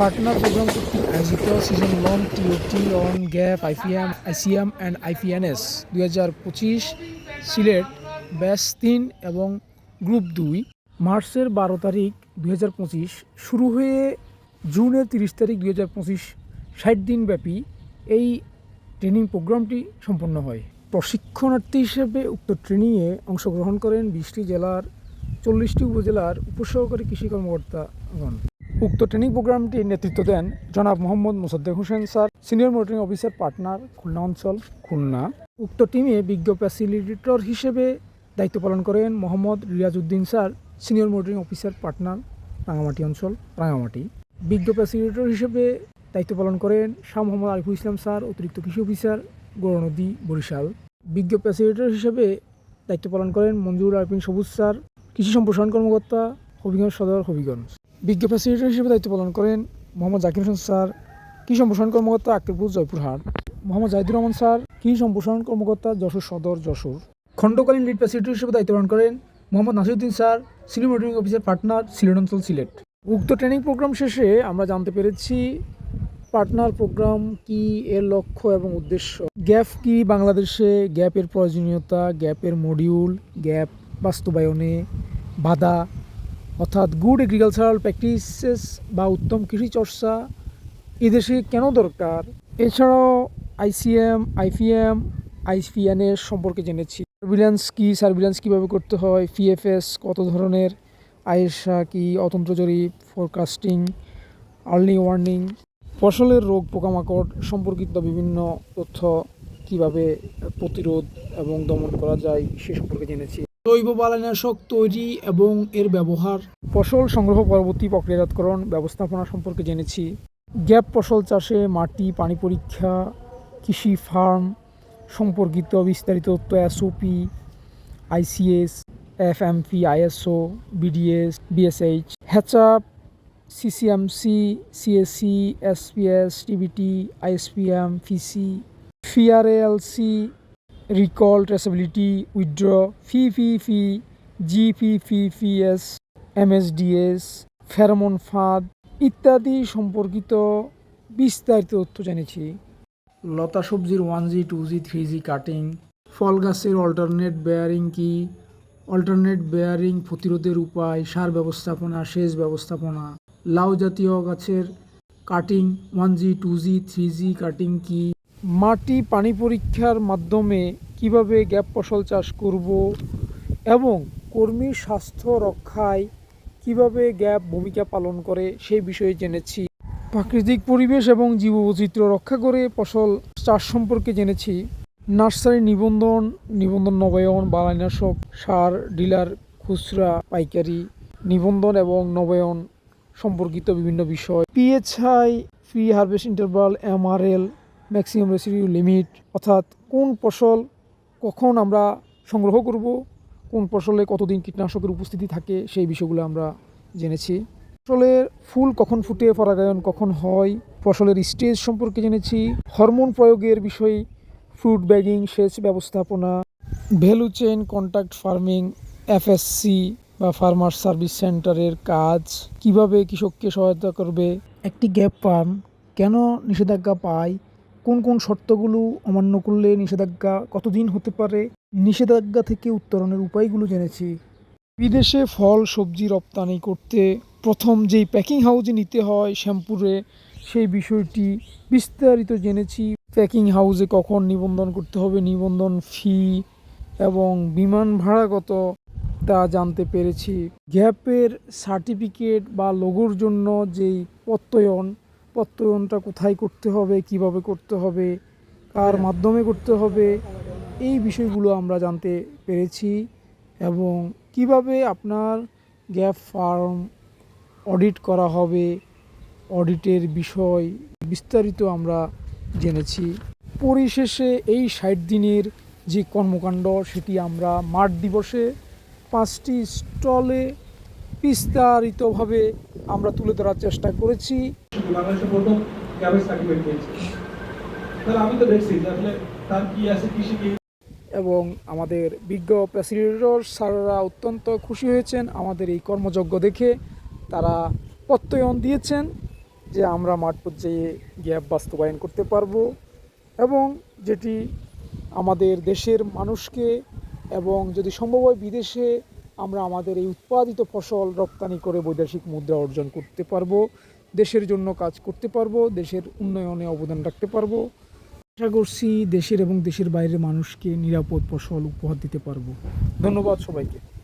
Programme কর্তৃক আয়োজিত season long TOT on GAP IPM ICM and IPNS দুই হাজার পঁচিশ সিলেট ব্যাচ তিন এবং গ্রুপ দুই। মার্চের বারো তারিখ দুই হাজার পঁচিশ শুরু হয়ে জুনের তিরিশ তারিখ দুই হাজার পঁচিশ ষাট দিনব্যাপী এই ট্রেনিং প্রোগ্রামটি সম্পন্ন হয়। প্রশিক্ষণার্থী হিসেবে উক্ত ট্রেনিংয়ে অংশগ্রহণ করেন বিশটি জেলার চল্লিশটি উপজেলার উপসহকারী কৃষি কর্মকর্তাগণ উক্ত ট্রেনিং প্রোগ্রামটির নেতৃত্ব দেন জনাব Mohammad Musaddek Hossain sir senior monitoring officer partner Khulna অঞ্চল, খুলনা। উক্ত টিমে বিজ্ঞ ফ্যাসিলিটেটর হিসেবে দায়িত্ব পালন করেন Mohammad Riazuddin sir senior monitoring officer partner Rangamati অঞ্চল, রাঙামাটি। বিজ্ঞ ফ্যাসিলিটেটর হিসেবে দায়িত্ব পালন করেন শাহ মোহাম্মদ আরিফুল ইসলাম স্যার, অতিরিক্ত কৃষি অফিসার গৌরনদী বরিশাল। বিজ্ঞ ফ্যাসিলিটেটর হিসেবে দায়িত্ব পালন করেন মঞ্জুর আরপিন সবুজ স্যার, কৃষি সম্প্রসারণ কর্মকর্তা, হবিগঞ্জ সদর, হবিগঞ্জ। বিজ্ঞ ফ্যাসিলিটেটর হিসেবে দায়িত্ব পালন করেন মোহাম্মদ জাকির হোসেন স্যার, কৃষি সম্প্রসারণ কর্মকর্তা আক্কেরপুর জয়পুরহাট, মোহাম্মদ জাহিদুর রহমান স্যার, কৃষি সম্প্রসারণ কর্মকর্তা যশোর সদর যশোর। খণ্ডকালীন লিড ফ্যাসিলিটেটর হিসেবে দায়িত্ব পালন করেন Mohammad Nasiruddin sir senior monitoring officer partner Sylhet অঞ্চল সিলেট। উক্ত ট্রেনিং প্রোগ্রাম শেষে আমরা জানতে পেরেছি পার্টনার প্রোগ্রাম কি, এর লক্ষ্য এবং উদ্দেশ্য। গ্যাপ কি বাংলাদেশে? গ্যাপের প্রয়োজনীয়তা, গ্যাপের মডিউল গ্যাপ বাস্তবায়নে বাধা অর্থাৎ গুড এগ্রিকালচারাল প্র্যাকটিসেস বা উত্তম কৃষি চর্চা এদেশে কেন দরকার? এছাড়াও আইসিএম আইপিএম আইপিএনএস সম্পর্কে জেনেছি। সার্ভিল্যান্স কি সার্ভিল্যান্স কীভাবে করতে হয় পিএফএস কত ধরনের আয়েসা কি অতন্ত্র জরিপ ফোরকাস্টিং আর্লি ওয়ার্নিং ফসলের রোগ, পোকামাকড় সম্পর্কিত বিভিন্ন তথ্য কীভাবে প্রতিরোধ এবং দমন করা যায় সে সম্পর্কে জেনেছি। জৈব বালানাশক তৈরি এবং এর ব্যবহার। ফসল সংগ্রহ পরবর্তী প্রক্রিয়াজাতকরণ ব্যবস্থাপনা সম্পর্কে জেনেছি। গ্যাপ ফসল চাষে মাটি, পানি পরীক্ষা, কৃষি ফার্ম, সম্পর্কিত বিস্তারিত তথ্য SOP, ICS, FMP, ISO, BDS, BSH HACCP CCMC, CSC, SPS, TBT, ISPM, ফিসি, ফিআরএলসি রিকল ট্রেসেবিলিটি উইথড্র ফি ফি ফি জিপিপিপিএস এমএসডিএস ফেরোমন ফাঁদ ইত্যাদি সম্পর্কিত বিস্তারিত তথ্য জেনেছি লতা সবজির one G two G three G cutting ফল গাছের অল্টারনেট বেয়ারিং কি? অল্টারনেট বেয়ারিং প্রতিরোধের উপায়, সার ব্যবস্থাপনা, সেচ ব্যবস্থাপনা। লাউ জাতীয় গাছের cutting one G two G three G cutting কি? মাটি পানি পরীক্ষার মাধ্যমে কীভাবে গ্যাপ ফসল চাষ করব এবং কর্মীর স্বাস্থ্য রক্ষায় কীভাবে গ্যাপ ভূমিকা পালন করে সেই বিষয়ে জেনেছি। প্রাকৃতিক পরিবেশ এবং জীববৈচিত্র্য রক্ষা করে ফসল চাষ সম্পর্কে জেনেছি। নার্সারি নিবন্ধন নিবন্ধন নবায়ন, বালাইনাশক, সার, ডিলার, খুচরা, পাইকারি, নিবন্ধন এবং নবায়ন সম্পর্কিত বিভিন্ন বিষয়। PHI pre harvest interval MRL maximum residue limit অর্থাৎ কোন ফসল কখন আমরা সংগ্রহ করব, কোন ফসলে কতদিন কীটনাশকের উপস্থিতি থাকে, সেই বিষয়গুলো আমরা জেনেছি। ফসলের ফুল কখন ফুটে, পরাগায়ন কখন হয়, ফসলের স্টেজ সম্পর্কে জেনেছি হরমোন প্রয়োগের বিষয়ে ফ্রুট ব্যাগিং সেচ ব্যবস্থাপনা value chain contact farming FSC বা ফার্মার সার্ভিস সেন্টারের কাজ, কীভাবে কৃষককে সহায়তা করবে, একটি গ্যাপ ফার্ম কেন নিষেধাজ্ঞা পায় কোন কোন শর্তগুলো অমান্য করলে নিষেধাজ্ঞা কতদিন হতে পারে? নিষেধাজ্ঞা থেকে উত্তরণের উপায়গুলো জেনেছি। বিদেশে ফল, সবজি রপ্তানি করতে প্রথম যেই প্যাকিং হাউসে নিতে হয় শ্যাম্পুরে, সেই বিষয়টি বিস্তারিত জেনেছি। প্যাকিং হাউসে কখন নিবন্ধন করতে হবে, নিবন্ধন ফি এবং বিমান ভাড়া কত তা জানতে পেরেছি। গ্যাপের সার্টিফিকেট বা লোগোর জন্য যেই প্রত্যয়ন প্রত্যয়নটা কোথায় করতে হবে কীভাবে করতে হবে কার মাধ্যমে করতে হবে এই বিষয়গুলো আমরা জানতে পেরেছি এবং কীভাবে আপনার গ্যাপ ফার্ম অডিট করা হবে অডিটের বিষয় বিস্তারিত আমরা জেনেছি। পরিশেষে এই ষাট দিনের যে কর্মকাণ্ড সেটি আমরা মাঠ দিবসে পাঁচটি স্টলে বিস্তারিতভাবে আমরা তুলে ধরার চেষ্টা করেছি। বাংলাদেশের প্রথম সার্টিফিকেট পেয়েছে। তাহলে আমি তো দেখছি যে আসলে তার কি আছে, কি শিখি এবং আমাদের বিজ্ঞ প্রেসিডেন্টর স্যাররা অত্যন্ত খুশি হয়েছেন। আমাদের এই কর্মযজ্ঞ দেখে তারা প্রত্যয়ন দিয়েছেন যে আমরা মাঠ পর্যায়ে গ্যাপ বাস্তবায়ন করতে পারব এবং যেটি আমাদের দেশের মানুষকে এবং যদি সম্ভব হয় বিদেশে আমরা আমাদের এই উৎপাদিত ফসল রপ্তানি করে বৈদেশিক মুদ্রা অর্জন করতে পারব। দেশের জন্য কাজ করতে পারব, দেশের উন্নয়নে অবদান রাখতে পারব। আশা করছি দেশের এবং দেশের বাইরের মানুষকে নিরাপদ ফসল উপহার দিতে পারব। ধন্যবাদ সবাইকে।